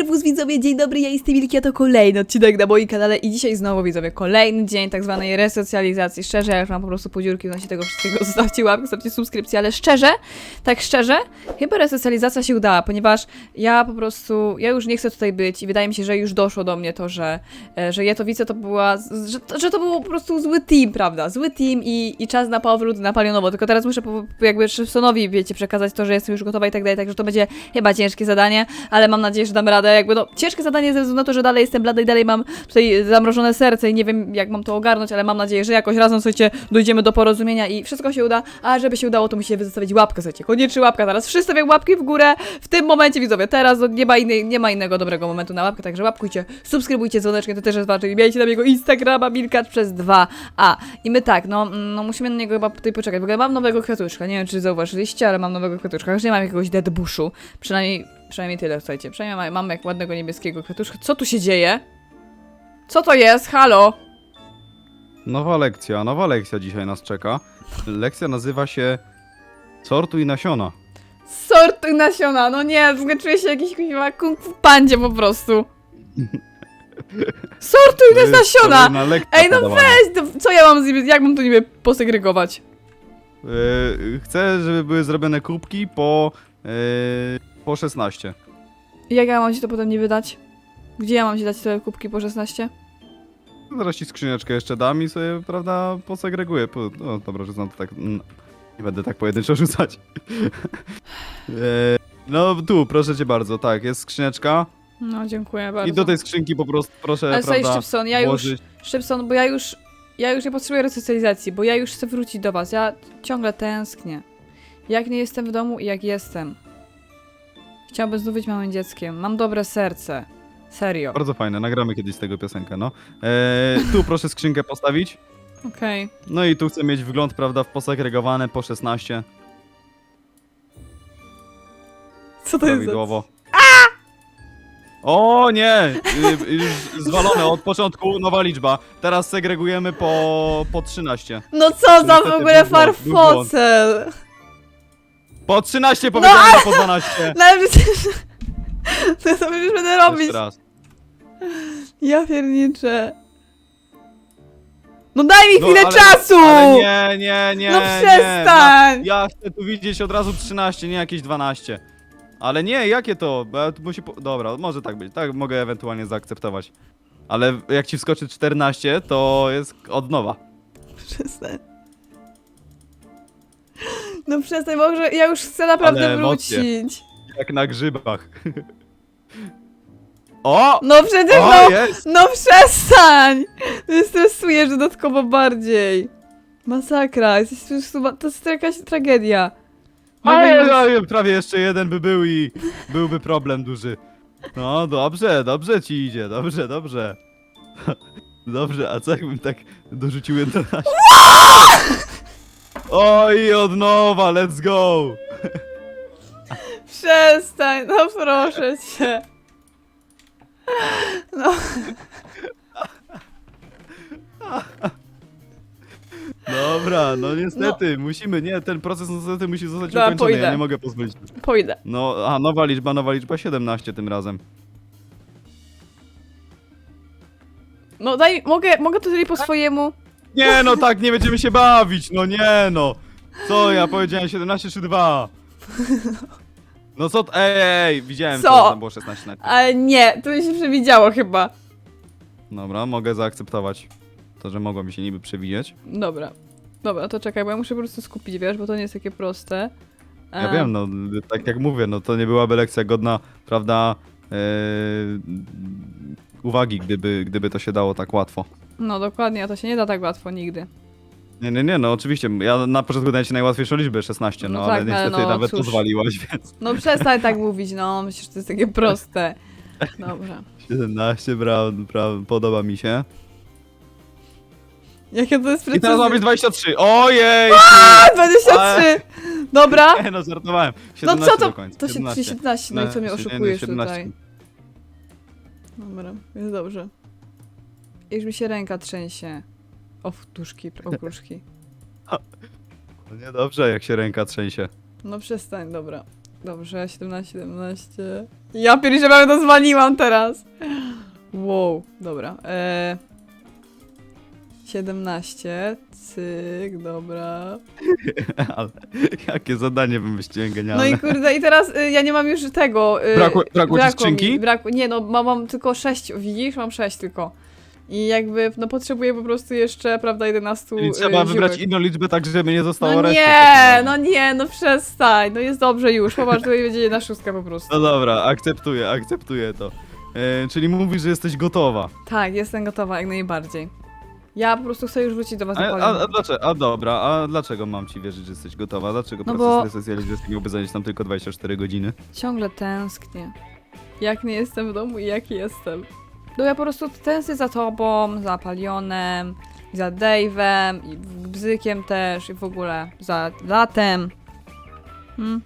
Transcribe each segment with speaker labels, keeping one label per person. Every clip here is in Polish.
Speaker 1: Serwus widzowie, dzień dobry, ja jestem Wilki, a to kolejny odcinek na moim kanale i dzisiaj znowu widzowie, kolejny dzień tak zwanej resocjalizacji. Szczerze, ja już mam po prostu podziurki w nosie tego wszystkiego, zostawcie łapkę, zostawcie subskrypcję, ale szczerze, tak szczerze, chyba resocjalizacja się udała, ponieważ ja po prostu, ja już nie chcę tutaj być i wydaje mi się, że już doszło do mnie to, że, e, że Jetowice to była, że, że to był po prostu zły team, prawda, zły team i, i czas na powrót na palionowo, tylko teraz muszę po, jakby Szybsonowi, wiecie, przekazać to, że jestem już gotowa i tak dalej, także to będzie chyba ciężkie zadanie, ale mam nadzieję, że dam radę. Jakby no, ciężkie zadanie ze względu na to, że dalej jestem blada i dalej mam tutaj zamrożone serce i nie wiem, jak mam to ogarnąć, ale mam nadzieję, że jakoś razem, słuchajcie, dojdziemy do porozumienia i wszystko się uda. A żeby się udało, to musicie zostawić łapkę, słuchajcie, koniecznie łapka. Teraz wszyscy stawiają łapki w górę w tym momencie, widzowie. Teraz nie, ma innej, nie ma innego dobrego momentu na łapkę, także łapkujcie, subskrybujcie dzwoneczkiem, to też jest ważne. I miejcie tam jego Instagrama, Milkacz przez 2a. I my tak, no, mm, no musimy na niego chyba tutaj poczekać. W ogóle mam nowego kwiatuszka, nie wiem, czy zauważyliście, ale mam nowego kwiatuszka. Już nie mam jakiegoś dead bushu. Przynajmniej, przynajmniej tyle, słuchajcie. Przynajmniej mam, mam jak ładnego niebieskiego kwiatuszka. Co tu się dzieje? Co to jest? Halo?
Speaker 2: Nowa lekcja, nowa lekcja dzisiaj nas czeka. Lekcja nazywa się Sortuj nasiona.
Speaker 1: Sortuj nasiona, no nie, czuję się jakiś kuźwa kung fu pandzie po prostu. Sortuj te
Speaker 2: To jest
Speaker 1: nasiona! Ej, no weź, to co ja mam z nimi, jak mam to niby posegregować?
Speaker 2: Yy, chcę, żeby były zrobione kubki po, yy, po 16.
Speaker 1: I Jak ja mam ci to potem nie wydać? Gdzie ja mam ci dać te kubki po 16?
Speaker 2: Zaraz ci skrzyneczkę jeszcze dam i sobie, prawda, posegreguję. Po, no dobra, że znam to tak. mm, Nie będę tak pojedynczo rzucać. Yy, no tu, proszę cię bardzo, tak, jest skrzyneczka.
Speaker 1: No, dziękuję bardzo.
Speaker 2: I do tej skrzynki po prostu proszę,
Speaker 1: Ale słuchaj,
Speaker 2: prawda,
Speaker 1: Szczypson, ja już,
Speaker 2: włożyć.
Speaker 1: Szczypson, bo ja już, ja już nie potrzebuję resocjalizacji, bo ja już chcę wrócić do was, ja ciągle tęsknię. Jak nie jestem w domu i jak jestem. Chciałabym znów być małym dzieckiem, mam dobre serce. Serio.
Speaker 2: Bardzo fajne, nagramy kiedyś z tego piosenkę, no. Eee, tu proszę skrzynkę postawić.
Speaker 1: Okej.
Speaker 2: No i tu chcę mieć wgląd, prawda, w posegregowane po 16.
Speaker 1: Co to jest za...
Speaker 2: Prawidłowo. O nie! Y, Już zwalone od początku, nowa liczba. Teraz segregujemy po, po 13.
Speaker 1: No co za w
Speaker 2: Niestety
Speaker 1: ogóle
Speaker 2: był błąd, był błąd.
Speaker 1: farfocel!
Speaker 2: Po 13 powiedziałem, no, po 12.
Speaker 1: No ale przecież... To ja sobie już będę robić.
Speaker 2: Jeszcze raz.
Speaker 1: Ja pierniczę. No daj mi
Speaker 2: No,
Speaker 1: chwilę
Speaker 2: ale-
Speaker 1: czasu!
Speaker 2: Ale nie, nie, nie,
Speaker 1: no
Speaker 2: nie.
Speaker 1: przestań!
Speaker 2: Ja, ja chcę tu widzieć od razu 13, nie jakieś 12. Ale nie, jakie to? Bo ja tu musi po... Dobra, może tak być. Tak mogę ewentualnie zaakceptować. Ale jak ci wskoczy 14, to jest od nowa.
Speaker 1: Przestań. No przestań, może ja już chcę naprawdę
Speaker 2: Ale emocje.
Speaker 1: wrócić.
Speaker 2: Jak na grzybach. O!
Speaker 1: No przecież
Speaker 2: O,
Speaker 1: no,
Speaker 2: jest!
Speaker 1: no przestań! Mnie stresujesz dodatkowo bardziej. Masakra, jesteś, chyba- to jest jakaś tragedia.
Speaker 2: Ale,
Speaker 1: już-
Speaker 2: ale prawie jeszcze jeden by był i byłby problem duży. No dobrze, dobrze ci idzie, dobrze, dobrze. Dobrze, a co jakbym tak dorzucił 11? Oj, od nowa, let's go!
Speaker 1: Przestań, no proszę cię. No,
Speaker 2: Dobra, no niestety, musimy, nie, ten proces niestety musi zostać
Speaker 1: Dobra,
Speaker 2: ukończony, ja
Speaker 1: pójdę.
Speaker 2: nie mogę pozwolić.
Speaker 1: pójdę.
Speaker 2: No, a nowa liczba, nowa liczba, 17 tym razem.
Speaker 1: No daj, mogę, mogę to zrobić po swojemu?
Speaker 2: Nie no, tak nie będziemy się bawić, no nie no. Co ja powiedziałem 17 czy 2? No co, t- ej, ej, widziałem
Speaker 1: Co?
Speaker 2: co, tam było 16 na
Speaker 1: Ale nie, to mi się przewidziało chyba.
Speaker 2: Dobra, mogę zaakceptować to, że mogło mi się niby przewijać.
Speaker 1: Dobra. Dobra, to czekaj, bo ja muszę po prostu skupić, wiesz, bo to nie jest takie proste.
Speaker 2: Ja
Speaker 1: E,
Speaker 2: wiem, no tak jak mówię, no to nie byłaby lekcja godna, prawda, e, uwagi, gdyby, gdyby to się dało tak łatwo.
Speaker 1: No dokładnie, a to się nie da tak łatwo nigdy.
Speaker 2: Nie, nie, nie, no oczywiście, ja na początku daję ci najłatwiejszą liczbę 16, no,
Speaker 1: No
Speaker 2: ale
Speaker 1: tak, ale
Speaker 2: niestety
Speaker 1: no,
Speaker 2: nawet
Speaker 1: cóż.
Speaker 2: pozwaliłaś, więc
Speaker 1: No przestań tak mówić, no, myślisz, że to jest takie proste. Dobra.
Speaker 2: 17, bra, bra, podoba mi się.
Speaker 1: Jakie to jest
Speaker 2: I teraz ma być
Speaker 1: precyzyjne.
Speaker 2: 23, ojej!
Speaker 1: A, 23! Dobra.
Speaker 2: Nie no, żartowałem.
Speaker 1: No
Speaker 2: 17
Speaker 1: co to?
Speaker 2: do końca.
Speaker 1: To się
Speaker 2: 17.
Speaker 1: 17, no i co mnie
Speaker 2: Nie, nie,
Speaker 1: oszukujesz
Speaker 2: 17.
Speaker 1: tutaj? Dobra, jest dobrze. Już mi się ręka trzęsie. O, wtuszki, okruszki.
Speaker 2: No niedobrze, jak się ręka trzęsie.
Speaker 1: No przestań, dobra. Dobrze, 17, 17. Ja pierdzielę, że to zwaliłam teraz. Wow, dobra. E... 17, cyk, dobra.
Speaker 2: Ale jakie zadanie wymyśliłem
Speaker 1: No
Speaker 2: genialne.
Speaker 1: i kurde, i teraz y, ja nie mam już tego. Y,
Speaker 2: Brakło- brakło ci
Speaker 1: mi,
Speaker 2: skrzynki?
Speaker 1: Brakło, nie no, mam, mam tylko 6, widzisz? Mam 6 tylko. I jakby, no potrzebuję po prostu jeszcze, prawda, 11
Speaker 2: Czyli trzeba
Speaker 1: y,
Speaker 2: wybrać
Speaker 1: ziółek.
Speaker 2: inną liczbę, tak żeby nie zostało
Speaker 1: No
Speaker 2: reszty.
Speaker 1: nie, no nie, no przestań, no jest dobrze już, popatrz, tutaj będzie jedna szóstka po prostu.
Speaker 2: No dobra, akceptuję, akceptuję to. E, czyli mówisz, że jesteś gotowa.
Speaker 1: Tak, jestem gotowa jak najbardziej. Ja po prostu chcę już wrócić do was
Speaker 2: A,
Speaker 1: na
Speaker 2: a, a, dlaczego? A dobra, a dlaczego mam ci wierzyć, że jesteś gotowa? Dlaczego
Speaker 1: No
Speaker 2: proces
Speaker 1: bo-
Speaker 2: resocjalizacji miałby zająć nam tylko 24 godziny?
Speaker 1: Ciągle tęsknię. Jak nie jestem w domu i jak jestem. No ja po prostu tęsknię za tobą, za Palionem, za Dave'em, i Bzykiem też, i w ogóle za latem. Hmm?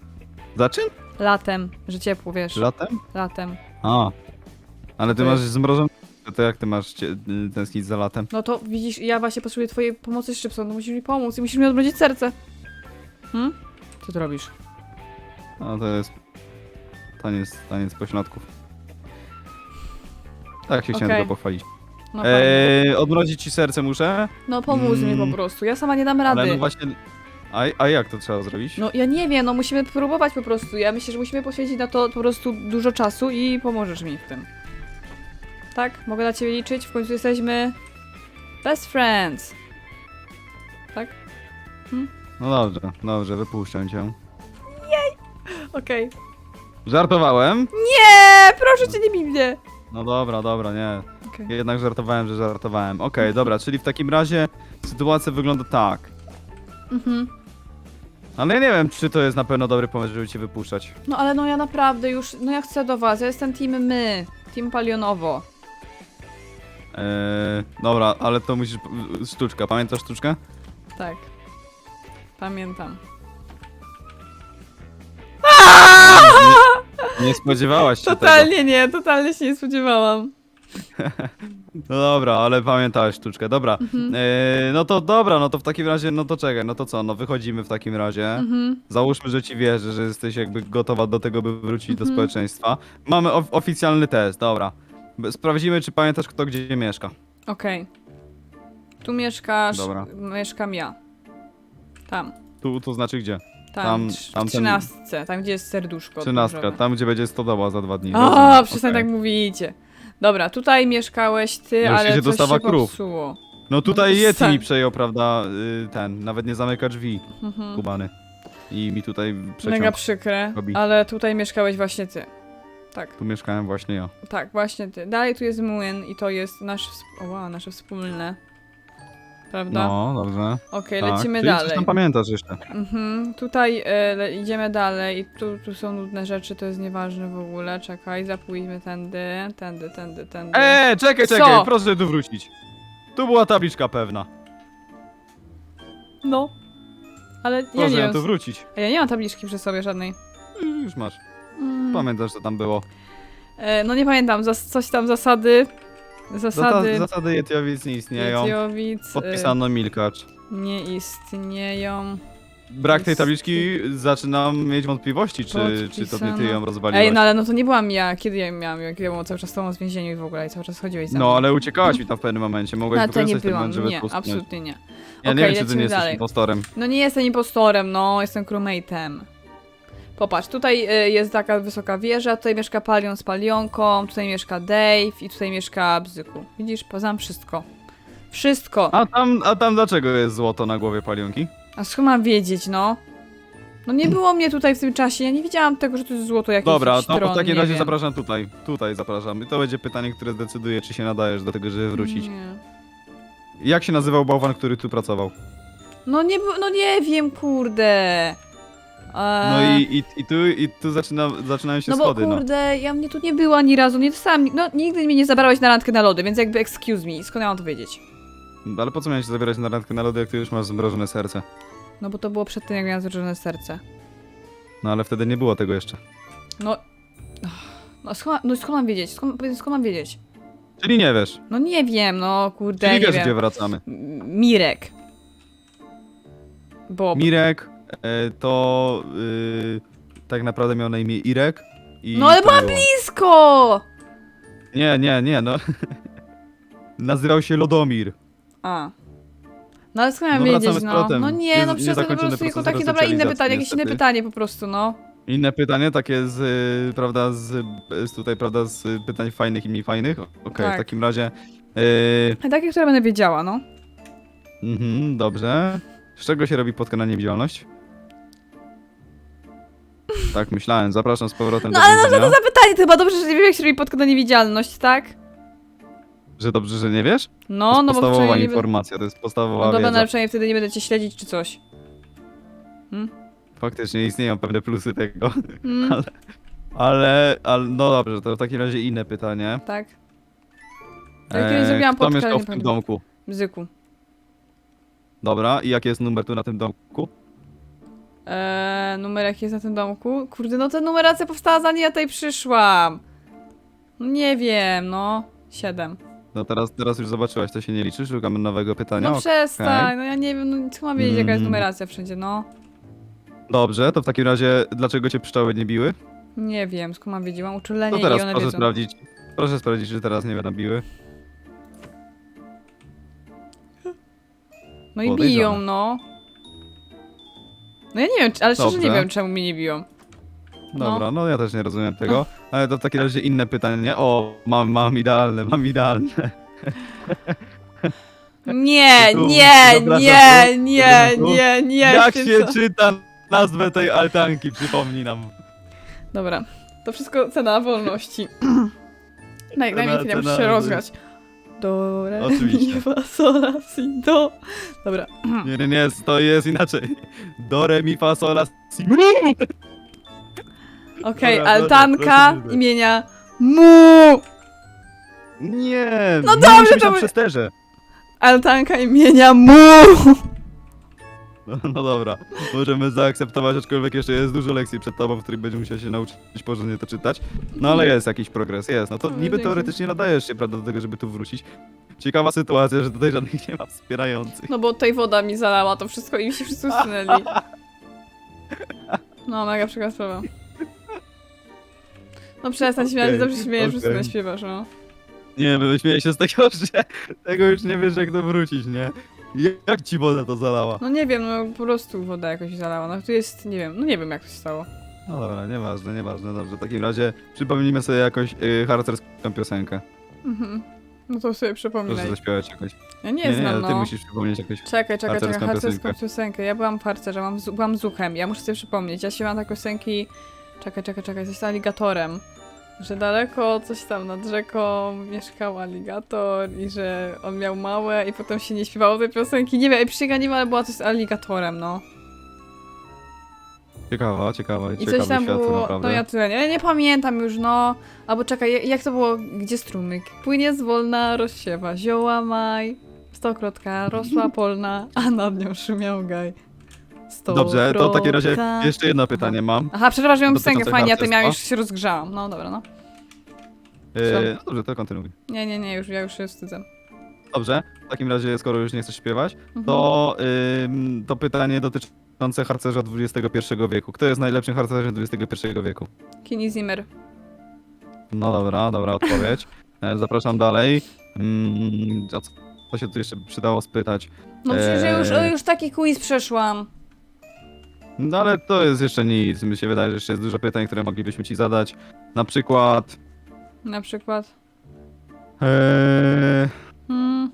Speaker 2: Za czym?
Speaker 1: Latem, że ciepło, wiesz.
Speaker 2: Latem?
Speaker 1: Latem.
Speaker 2: A. Ale ty masz zmrożone... To jak ty masz cie, y, tęsknić za latem?
Speaker 1: No to widzisz, ja właśnie potrzebuję twojej pomocy, Szczypson, no musisz mi pomóc i musisz mi odmrozić serce. Hmm? Co ty robisz?
Speaker 2: A to jest... Taniec, taniec pośladków. Tak się chciałem
Speaker 1: Okej.
Speaker 2: tylko pochwalić.
Speaker 1: No fajnie.
Speaker 2: Eee, odmrozić ci serce muszę,
Speaker 1: No pomóż mi
Speaker 2: mm.
Speaker 1: po prostu, ja sama nie dam rady.
Speaker 2: ale no właśnie... A, a jak to trzeba zrobić?
Speaker 1: No ja nie wiem, no musimy próbować po prostu. Ja myślę, że musimy poświęcić na to po prostu dużo czasu i pomożesz mi w tym. Tak? Mogę na ciebie liczyć? W końcu jesteśmy best friends. Tak?
Speaker 2: No dobrze, dobrze, wypuszczam cię.
Speaker 1: Okej.
Speaker 2: Żartowałem?
Speaker 1: Nie, proszę cię, nie bij mnie.
Speaker 2: No dobra, dobra, nie.
Speaker 1: Okej.
Speaker 2: Jednak żartowałem, że żartowałem. Okej, dobra, czyli w takim razie sytuacja wygląda tak.
Speaker 1: Mhm.
Speaker 2: Ale ja nie wiem, czy to jest na pewno dobry pomysł, żeby cię wypuszczać.
Speaker 1: No ale no ja naprawdę już, no ja chcę do was, ja jestem team my, team palionowo.
Speaker 2: Eee, dobra, ale to musisz... Sztuczka, pamiętasz sztuczkę?
Speaker 1: Tak. Pamiętam.
Speaker 2: Nie, nie spodziewałaś się tego.
Speaker 1: Totalnie nie, totalnie się nie spodziewałam.
Speaker 2: No dobra, ale pamiętałeś sztuczkę, dobra.
Speaker 1: Mhm.
Speaker 2: Eee, no to dobra, no to w takim razie, no to czekaj, no to co, no wychodzimy w takim razie.
Speaker 1: Mhm.
Speaker 2: Załóżmy, że ci wierzę, że jesteś jakby gotowa do tego, by wrócić do
Speaker 1: Mhm.
Speaker 2: społeczeństwa. Mamy of oficjalny test, dobra. Sprawdzimy, czy pamiętasz, kto gdzie mieszka.
Speaker 1: Okej. Tu mieszkasz,
Speaker 2: Dobra.
Speaker 1: mieszkam ja. Tam.
Speaker 2: Tu, to znaczy gdzie?
Speaker 1: Tam,
Speaker 2: Tam-
Speaker 1: trz-
Speaker 2: tam
Speaker 1: w
Speaker 2: ten-
Speaker 1: trzynastce, tam gdzie jest serduszko.
Speaker 2: Trzynastka, tam gdzie będzie stodoła za dwa dni.
Speaker 1: A,
Speaker 2: Rozumiem,
Speaker 1: przestań
Speaker 2: okej.
Speaker 1: tak mówicie. Dobra, tutaj mieszkałeś ty,
Speaker 2: Już
Speaker 1: ale
Speaker 2: idzie
Speaker 1: coś
Speaker 2: dostawa
Speaker 1: się
Speaker 2: krów.
Speaker 1: popsuło.
Speaker 2: No tutaj
Speaker 1: No,
Speaker 2: Yeti
Speaker 1: stań.
Speaker 2: mi przejął, prawda, y, ten, nawet nie zamyka drzwi,
Speaker 1: Mhm.
Speaker 2: kubany. I mi tutaj
Speaker 1: Mega przykre,
Speaker 2: robi.
Speaker 1: ale tutaj mieszkałeś właśnie ty. Tak,
Speaker 2: Tu mieszkałem właśnie ja.
Speaker 1: tak, właśnie ty. Dalej tu jest młyn i to jest nasz, o, wow, nasze wspólne. Prawda?
Speaker 2: No, dobrze.
Speaker 1: Okej,
Speaker 2: tak.
Speaker 1: lecimy
Speaker 2: Czyli coś
Speaker 1: dalej.
Speaker 2: tam pamiętasz jeszcze.
Speaker 1: Mhm, tutaj e, le, idziemy dalej i tu, tu są nudne rzeczy, to jest nieważne w ogóle. Czekaj, zapójdźmy tędy, tędy, tędy, tędy.
Speaker 2: Eee, czekaj,
Speaker 1: Co?
Speaker 2: czekaj, proszę tu wrócić. Tu była tabliczka pewna.
Speaker 1: No. Ale ja
Speaker 2: Proszę
Speaker 1: nie
Speaker 2: ją
Speaker 1: wiem.
Speaker 2: tu wrócić.
Speaker 1: A ja nie mam tabliczki przy sobie żadnej.
Speaker 2: Już masz.
Speaker 1: Mm.
Speaker 2: Pamiętasz, co tam było.
Speaker 1: E, no nie pamiętam, zas coś tam zasady. Zasady.
Speaker 2: Zata- zasady Jetiowic nie istnieją.
Speaker 1: Etiowic, e,
Speaker 2: Podpisano Milkacz.
Speaker 1: nie istnieją.
Speaker 2: Brak tej tabliczki zaczynam mieć wątpliwości, czy, czy to nie ty
Speaker 1: Podpisano.
Speaker 2: ją rozwaliłaś.
Speaker 1: Ej, no ale no to nie byłam ja. Kiedy ja miałam? Jak ja byłam cały czas z tobą w więzieniu i w ogóle i cały czas chodziłeś za mną.
Speaker 2: No, ale uciekałaś mi tam w pewnym momencie. Mogłaś
Speaker 1: No to nie
Speaker 2: wykorzystać ten
Speaker 1: byłam,
Speaker 2: moment, żeby
Speaker 1: nie,
Speaker 2: to usunąć.
Speaker 1: absolutnie nie.
Speaker 2: Ja
Speaker 1: Okej,
Speaker 2: nie wiem, czy ty
Speaker 1: lecimy
Speaker 2: nie jesteś
Speaker 1: dalej.
Speaker 2: impostorem.
Speaker 1: No nie jestem impostorem, no, jestem crewmate'em. Popatrz, tutaj y, jest taka wysoka wieża, tutaj mieszka Palion z Palionką, tutaj mieszka Dave i tutaj mieszka Bzyku. Widzisz, poznam wszystko. Wszystko!
Speaker 2: A tam, a tam dlaczego jest złoto na głowie palionki?
Speaker 1: A skąd mam wiedzieć, no? No nie było mnie tutaj w tym czasie, ja nie widziałam tego, że to jest złoto jakieś
Speaker 2: Dobra, to
Speaker 1: tron,
Speaker 2: w takim razie
Speaker 1: wiem.
Speaker 2: zapraszam tutaj. Tutaj zapraszam. I to będzie pytanie, które zdecyduje, czy się nadajesz do tego, żeby wrócić.
Speaker 1: Nie.
Speaker 2: Jak się nazywał bałwan, który tu pracował?
Speaker 1: No nie, no nie wiem, kurde.
Speaker 2: No
Speaker 1: Eee,
Speaker 2: i, i, i tu, i tu zaczyna, zaczynają się
Speaker 1: No bo
Speaker 2: schody, no.
Speaker 1: kurde, ja mnie tu nie było ani razu, nie dostałam, no nigdy mnie nie zabrałeś na randkę na lody, więc jakby excuse me, skąd ja mam to wiedzieć?
Speaker 2: Ale po co miałeś zabierać na randkę na lody, jak ty już masz zmrożone serce?
Speaker 1: No bo to było przed tym, jak miałam złożone serce.
Speaker 2: No ale wtedy nie było tego jeszcze.
Speaker 1: No, no skąd, no skąd mam wiedzieć, skąd, skąd mam wiedzieć?
Speaker 2: Czyli nie wiesz.
Speaker 1: No nie wiem, no kurde,
Speaker 2: Czyli
Speaker 1: nie
Speaker 2: wiesz,
Speaker 1: wiem.
Speaker 2: gdzie wracamy.
Speaker 1: M- Mirek. Bob.
Speaker 2: Mirek to y, tak naprawdę miał na imię Irek i
Speaker 1: No ale
Speaker 2: to
Speaker 1: byłam
Speaker 2: było.
Speaker 1: blisko!
Speaker 2: Nie, nie, nie, no. Nazywał się Lodomir.
Speaker 1: A. No ale skąd miałem
Speaker 2: No, wracamy
Speaker 1: wiedzieć,
Speaker 2: z
Speaker 1: no?
Speaker 2: powrotem.
Speaker 1: No nie, no przecież to po
Speaker 2: niezakończony
Speaker 1: prostu jako
Speaker 2: proces
Speaker 1: takie, dobra, inne
Speaker 2: resocjalizacji,
Speaker 1: pytanie, jakieś inne
Speaker 2: niestety.
Speaker 1: pytanie po prostu, no.
Speaker 2: Inne pytanie, takie z, y, prawda, z, z tutaj, prawda, z pytań fajnych i mniej fajnych. Okej,
Speaker 1: Tak.
Speaker 2: w takim razie. y,
Speaker 1: A takie, które będę wiedziała, no.
Speaker 2: mhm, dobrze. Z czego się robi podka na niewidzialność? Tak, myślałem. Zapraszam z powrotem
Speaker 1: No
Speaker 2: do
Speaker 1: ale no
Speaker 2: więzienia.
Speaker 1: to zapytanie, to chyba dobrze, że nie wiem, jak się robi podkład na niewidzialność, tak?
Speaker 2: Że dobrze, że nie wiesz? To
Speaker 1: No,
Speaker 2: jest
Speaker 1: no bo
Speaker 2: podstawowa
Speaker 1: przynajmniej nie będę...
Speaker 2: informacja, to jest podstawowa
Speaker 1: No dobra, no
Speaker 2: wiedza.
Speaker 1: ale przynajmniej wtedy nie będę cię śledzić czy coś.
Speaker 2: Faktycznie istnieją pewne plusy tego.
Speaker 1: Mm,
Speaker 2: Ale, ale, ale no dobrze, to w takim razie inne pytanie.
Speaker 1: tak. Ja kiedyś
Speaker 2: Eee,
Speaker 1: zrobiłam
Speaker 2: Kto mieszkał
Speaker 1: ale
Speaker 2: w
Speaker 1: nie
Speaker 2: tym
Speaker 1: pamiętam.
Speaker 2: domku?
Speaker 1: Bzyku.
Speaker 2: Dobra, i jaki jest numer tu na tym domku?
Speaker 1: Eee, numer jaki jest na tym domku? Kurde, no ta numeracja powstała zanim ja tutaj przyszłam. No Nie wiem, no. Siedem.
Speaker 2: No teraz, teraz już zobaczyłaś, to się nie liczy, szukamy nowego pytania.
Speaker 1: No przestań, no ja nie wiem, no co mam wiedzieć jaka jest
Speaker 2: Mm.
Speaker 1: numeracja wszędzie, no.
Speaker 2: Dobrze, to w takim razie dlaczego cię pszczoły nie biły?
Speaker 1: Nie wiem, skąd mam wiedzieć, mam uczulenie
Speaker 2: To teraz
Speaker 1: i one
Speaker 2: proszę
Speaker 1: wiedzą.
Speaker 2: sprawdzić. Proszę sprawdzić, czy teraz nie będą biły.
Speaker 1: No i
Speaker 2: Podejrzane.
Speaker 1: biją, no. No ja nie wiem, ale szczerze nie
Speaker 2: Dobrze.
Speaker 1: wiem, czemu mnie nie biją. No.
Speaker 2: Dobra, no ja też nie rozumiem tego. Ale to w takim razie inne pytanie. O, mam, mam idealne, mam idealne.
Speaker 1: Nie,
Speaker 2: Tu,
Speaker 1: nie,
Speaker 2: dobra,
Speaker 1: nie, nie, nie, nie.
Speaker 2: Jak się
Speaker 1: co?
Speaker 2: czyta nazwę tej altanki, przypomnij nam.
Speaker 1: Dobra, to wszystko cena wolności. Mi
Speaker 2: Cena-
Speaker 1: chwilę, muszę
Speaker 2: cena-
Speaker 1: się rozgrzać. Do, re,
Speaker 2: Oczywiście.
Speaker 1: mi, fa, sol, la, si, do. Dobra.
Speaker 2: Nie, nie, nie, to jest inaczej. Do, re, mi, fa, sol, la, si, mu.
Speaker 1: Okej,
Speaker 2: Dobra,
Speaker 1: altanka
Speaker 2: proszę, proszę.
Speaker 1: imienia Mu.
Speaker 2: Nie,
Speaker 1: No dobrze, to
Speaker 2: na
Speaker 1: my-
Speaker 2: przesterze.
Speaker 1: Altanka imienia Mu.
Speaker 2: No, no dobra, możemy zaakceptować, aczkolwiek jeszcze jest dużo lekcji przed tobą, w których będziesz musiał się nauczyć porządnie to czytać. No ale jest jakiś progres, jest. No to
Speaker 1: No,
Speaker 2: niby teoretycznie nadajesz się, prawda, do tego, żeby tu wrócić. Ciekawa sytuacja, że tutaj żadnych nie ma wspierających.
Speaker 1: No bo tutaj woda mi zalała to wszystko i mi się wszyscy usunęli. No, mega przykra sprawa. No przestań śmiać,
Speaker 2: Okej,
Speaker 1: dobrze śmiejesz, wszyscy
Speaker 2: okej.
Speaker 1: śpiewasz, no.
Speaker 2: Nie, bo śmieję się z tego, że tego już nie wiesz, jak to wrócić, nie? Jak ci woda to zalała?
Speaker 1: No nie wiem, no po prostu woda jakoś zalała. No tu jest, nie wiem, no nie wiem jak to się stało.
Speaker 2: No dobra, nieważne, nieważne, dobrze. W takim razie przypomnijmy sobie jakąś y, harcerską piosenkę.
Speaker 1: Mhm. No to sobie
Speaker 2: Proszę
Speaker 1: przypominaj.
Speaker 2: zaśpiewać jakoś.
Speaker 1: Ja nie,
Speaker 2: Nie,
Speaker 1: znam,
Speaker 2: ty
Speaker 1: no.
Speaker 2: musisz przypomnieć jakoś.
Speaker 1: Czekaj, czekaj, czekaj,
Speaker 2: harcerską piosenkę.
Speaker 1: piosenkę. Ja byłam w harcerze, mam z, byłam zuchem. Ja muszę sobie przypomnieć. Ja śpiewałam tak piosenki... Czekaj, czekaj, czekaj, z aligatorem. Że daleko, coś tam nad rzeką mieszkał aligator i że on miał małe i potem się nie śpiewało tej piosenki. Nie wiem, i przysięgam, ale była coś z aligatorem, no.
Speaker 2: Ciekawa, ciekawa,
Speaker 1: I
Speaker 2: ciekawy
Speaker 1: coś tam
Speaker 2: świat,
Speaker 1: było,
Speaker 2: naprawdę.
Speaker 1: no ja tyle, nie, nie pamiętam już, no. Albo czekaj, jak- jak to było, gdzie strumyk? Płynie zwolna, rozsiewa zioła maj, stokrotka rosła polna, a nad nią szumiał gaj.
Speaker 2: Dobrze, to w takim razie jeszcze jedno pytanie mam.
Speaker 1: Aha, przepraszam, miałam piosenkę fajnie, ja to miałam, już się rozgrzałam. No dobra, no.
Speaker 2: No dobrze, to kontynuuj.
Speaker 1: Nie, nie, nie, już, ja już się wstydzę.
Speaker 2: Dobrze, w takim razie, skoro już nie chcesz śpiewać,
Speaker 1: Mhm.
Speaker 2: to, ym, to pytanie dotyczące harcerza XXI wieku. Kto jest najlepszym harcerzem XXI wieku?
Speaker 1: Kini Zimmer.
Speaker 2: No dobra, dobra odpowiedź. E, Zapraszam dalej. Mm, a co, co się tu jeszcze przydało spytać?
Speaker 1: No przecież ja już,
Speaker 2: Eee.
Speaker 1: już taki quiz przeszłam.
Speaker 2: No ale to jest jeszcze nic. Mi się wydaje, że jeszcze jest dużo pytań, które moglibyśmy ci zadać. Na przykład...
Speaker 1: Na przykład.
Speaker 2: Eee,
Speaker 1: Hmm.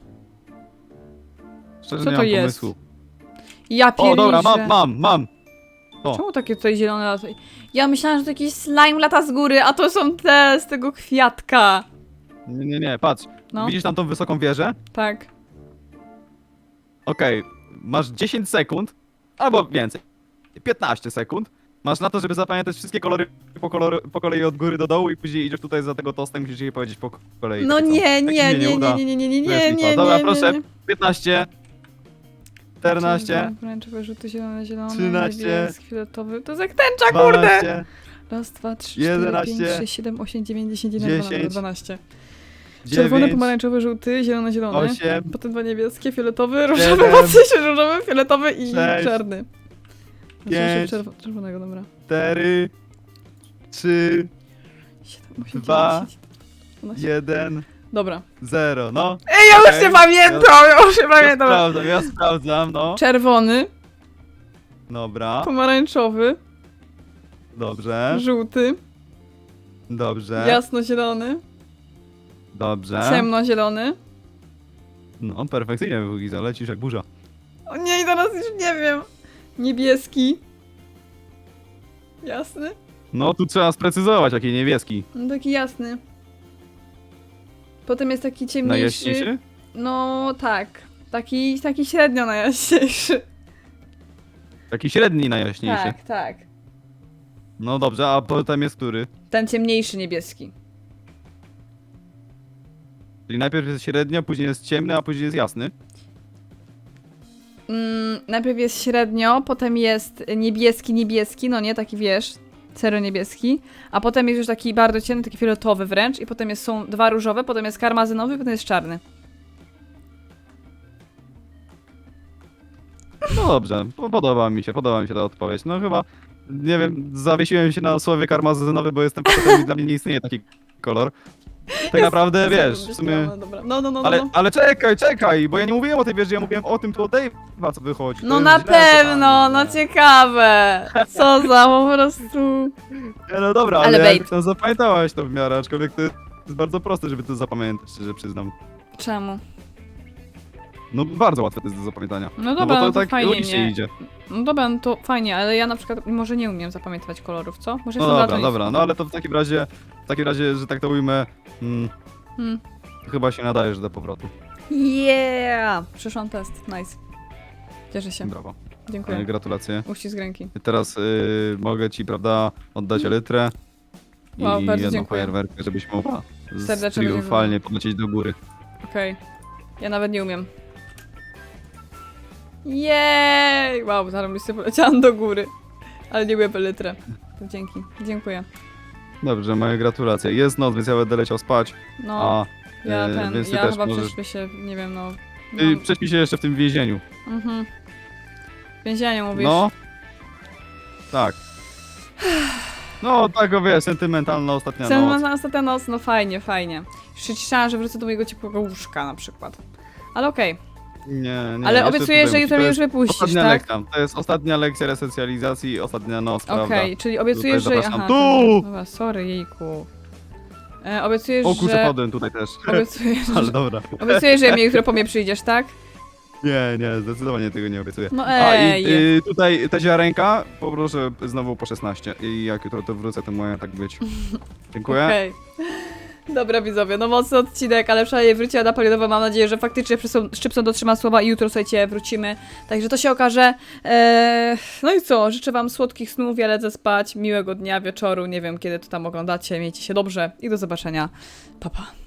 Speaker 2: szczerze
Speaker 1: Co
Speaker 2: nie
Speaker 1: to
Speaker 2: mam
Speaker 1: jest?
Speaker 2: pomysłu.
Speaker 1: Ja.
Speaker 2: O, dobra, mam, mam, mam! O.
Speaker 1: Czemu takie tutaj zielone lata? Ja myślałam, że to jakiś slime lata z góry, a to są te z tego kwiatka.
Speaker 2: Nie, nie, nie, patrz.
Speaker 1: No,
Speaker 2: Widzisz tam tą wysoką wieżę?
Speaker 1: tak.
Speaker 2: Okej, masz 10 sekund, albo więcej, 15 sekund. Masz na to, żeby zapamiętać wszystkie kolory po, kolory po kolei od góry do dołu i później idziesz tutaj za tego tostem, musisz je powiedzieć po kolei.
Speaker 1: No
Speaker 2: są.
Speaker 1: nie, nie, nie, nie, nie, nie, nie, nie, nie,
Speaker 2: lipa.
Speaker 1: nie,
Speaker 2: Dobra,
Speaker 1: nie,
Speaker 2: proszę.
Speaker 1: nie.
Speaker 2: 15, 14,
Speaker 1: Pomarańczowe, żółty, zielony, zielony,
Speaker 2: 13,
Speaker 1: niebieski, fioletowy. To jest jak tęcza, kurde!
Speaker 2: 12,
Speaker 1: Raz, dwa, trzy, cztery,
Speaker 2: 11,
Speaker 1: pięć, sześć, siedem, osiem, dziewięć, dziesięć, jedenaście,
Speaker 2: 10,
Speaker 1: dwanaście. Czerwony,
Speaker 2: 9,
Speaker 1: pomarańczowy, żółty, zielony, zielony.
Speaker 2: 8,
Speaker 1: Potem dwa niebieskie, fioletowy, różowy,
Speaker 2: Siedem,
Speaker 1: mocniejszy, różowy, fioletowy i
Speaker 2: sześć,
Speaker 1: czarny.
Speaker 2: Pięć,
Speaker 1: czerw- czerwonego, dobra.
Speaker 2: 4, 3,
Speaker 1: 7, 8,
Speaker 2: Dwa.
Speaker 1: 9, 12.
Speaker 2: Jeden,
Speaker 1: Dobra.
Speaker 2: zero, no.
Speaker 1: Ej, ja już
Speaker 2: Okej.
Speaker 1: nie pamiętam, ja już nie
Speaker 2: Ja
Speaker 1: pamiętam.
Speaker 2: sprawdzam, ja sprawdzam, no.
Speaker 1: Czerwony,
Speaker 2: Dobra,
Speaker 1: pomarańczowy,
Speaker 2: dobrze,
Speaker 1: żółty,
Speaker 2: dobrze,
Speaker 1: jasnozielony,
Speaker 2: dobrze.
Speaker 1: ciemnozielony.
Speaker 2: No, perfekcyjnie, Giza, lecisz jak burza.
Speaker 1: O nie, i teraz już nie wiem. Niebieski. Jasny?
Speaker 2: No, tu trzeba sprecyzować, jaki niebieski.
Speaker 1: No taki jasny. Potem jest taki ciemniejszy.
Speaker 2: Najjaśniejszy?
Speaker 1: No tak. Taki, taki średnio najjaśniejszy.
Speaker 2: Taki średni najjaśniejszy.
Speaker 1: Tak, tak.
Speaker 2: No dobrze, a potem jest który?
Speaker 1: Ten ciemniejszy niebieski.
Speaker 2: Czyli najpierw jest średnio, później jest ciemny, a później jest jasny.
Speaker 1: Mm, najpierw jest średnio, potem jest niebieski, niebieski, no nie, taki wiesz, cero niebieski, a potem jest już taki bardzo ciemny, taki fioletowy wręcz i potem jest, są dwa różowe, potem jest karmazynowy, potem jest czarny.
Speaker 2: No dobrze, po- podoba mi się, podoba mi się ta odpowiedź. No chyba, nie wiem, zawiesiłem się na słowie karmazynowy, bo jestem facetem i dla mnie nie istnieje taki kolor. Tak naprawdę, wiesz, w sumie...
Speaker 1: No, dobra. no, no, no, no.
Speaker 2: Ale,
Speaker 1: no.
Speaker 2: ale czekaj, czekaj, bo ja nie mówiłem o tej wieży, ja mówiłem o tym tu od Dave'a, co wychodzi. To
Speaker 1: No
Speaker 2: jest
Speaker 1: na
Speaker 2: źle,
Speaker 1: pewno, no ciekawe. Co za po prostu.
Speaker 2: Nie, No dobra,
Speaker 1: Ale
Speaker 2: ale,
Speaker 1: bait.
Speaker 2: jak to zapamiętałaś to w miarę, aczkolwiek to jest bardzo proste, żeby to zapamiętać, szczerze przyznam.
Speaker 1: Czemu?
Speaker 2: No bardzo łatwe to jest do zapamiętania.
Speaker 1: No
Speaker 2: No
Speaker 1: dobra,
Speaker 2: bo to
Speaker 1: no to
Speaker 2: tak
Speaker 1: fajnie
Speaker 2: logicznie idzie.
Speaker 1: No dobra, no to fajnie, ale ja na przykład może nie umiem zapamiętywać kolorów, co? Może
Speaker 2: No
Speaker 1: jestem
Speaker 2: dobra, dobra, no ale to w takim razie, takim razie, że tak to ujmę, mm,
Speaker 1: Hmm.
Speaker 2: chyba się nadajesz do powrotu.
Speaker 1: Yeah! Przyszłam test, nice. Cieszę się,
Speaker 2: Brawo. E,
Speaker 1: dziękuję.
Speaker 2: Gratulacje.
Speaker 1: Uścisk ręki.
Speaker 2: Teraz y, mogę ci, prawda, oddać elytrę i
Speaker 1: Wow, bardzo
Speaker 2: jedną
Speaker 1: dziękuję.
Speaker 2: fajerwerkę, żebyś mogła z-
Speaker 1: Serdecznie
Speaker 2: triumfalnie polecieć do góry.
Speaker 1: Okej. Ja nawet nie umiem. Jej! Wow, zaraz sobie poleciałam do góry. Ale nie byłem litrę. To dzięki, dziękuję.
Speaker 2: Dobrze, moje gratulacje. Jest noc, więc ja będę leciał spać,
Speaker 1: No,
Speaker 2: a
Speaker 1: ja
Speaker 2: y,
Speaker 1: ten,
Speaker 2: więc ty
Speaker 1: ja
Speaker 2: też
Speaker 1: chyba
Speaker 2: możesz...
Speaker 1: prześpię się, nie wiem, no.
Speaker 2: Ty
Speaker 1: no
Speaker 2: prześpij się jeszcze w tym więzieniu.
Speaker 1: mhm. Więzienie mówisz?
Speaker 2: No. Tak. No, tak o wiesz, sentymentalna ostatnia
Speaker 1: Chcę
Speaker 2: noc.
Speaker 1: na ostatnia noc, no fajnie, fajnie. Już się że wrócę do mojego ciepłego łóżka na przykład. Ale okej.
Speaker 2: Nie, nie.
Speaker 1: Ale
Speaker 2: jeszcze
Speaker 1: obiecuję,
Speaker 2: tutaj
Speaker 1: że
Speaker 2: musi-
Speaker 1: jutro
Speaker 2: to
Speaker 1: mnie
Speaker 2: jest
Speaker 1: już wypuścisz,
Speaker 2: Ostatnia
Speaker 1: tak?
Speaker 2: lekcja. To jest ostatnia lekcja resocjalizacji ostatnia noc,
Speaker 1: Okej,
Speaker 2: prawda?
Speaker 1: czyli obiecujesz, że...
Speaker 2: zapraszam.
Speaker 1: Aha,
Speaker 2: Tu!
Speaker 1: dobra, dobra, sorry, jejku. E, obiecujesz,
Speaker 2: O kurczę,
Speaker 1: że...
Speaker 2: padłem tutaj też.
Speaker 1: Obiecujesz,
Speaker 2: Ale
Speaker 1: że...
Speaker 2: dobra.
Speaker 1: Obiecujesz, że mnie jutro po mnie przyjdziesz, tak?
Speaker 2: Nie, nie, zdecydowanie tego nie obiecuję.
Speaker 1: No
Speaker 2: A
Speaker 1: ej.
Speaker 2: i y, tutaj ta ziarenka poproszę znowu po 16 i jak jutro to wrócę, to moja tak być. Dziękuję.
Speaker 1: Okej. Dobra widzowie, no mocny odcinek, ale przynajmniej wróciła na palionowe. Mam nadzieję, że faktycznie Szczypson- dotrzyma słowa i jutro, słuchajcie, wrócimy. Także to się okaże. Eee, no i co, życzę wam słodkich snów, ja lecę spać, miłego dnia, wieczoru, nie wiem kiedy to tam oglądacie, miejcie się dobrze i do zobaczenia. Pa, pa.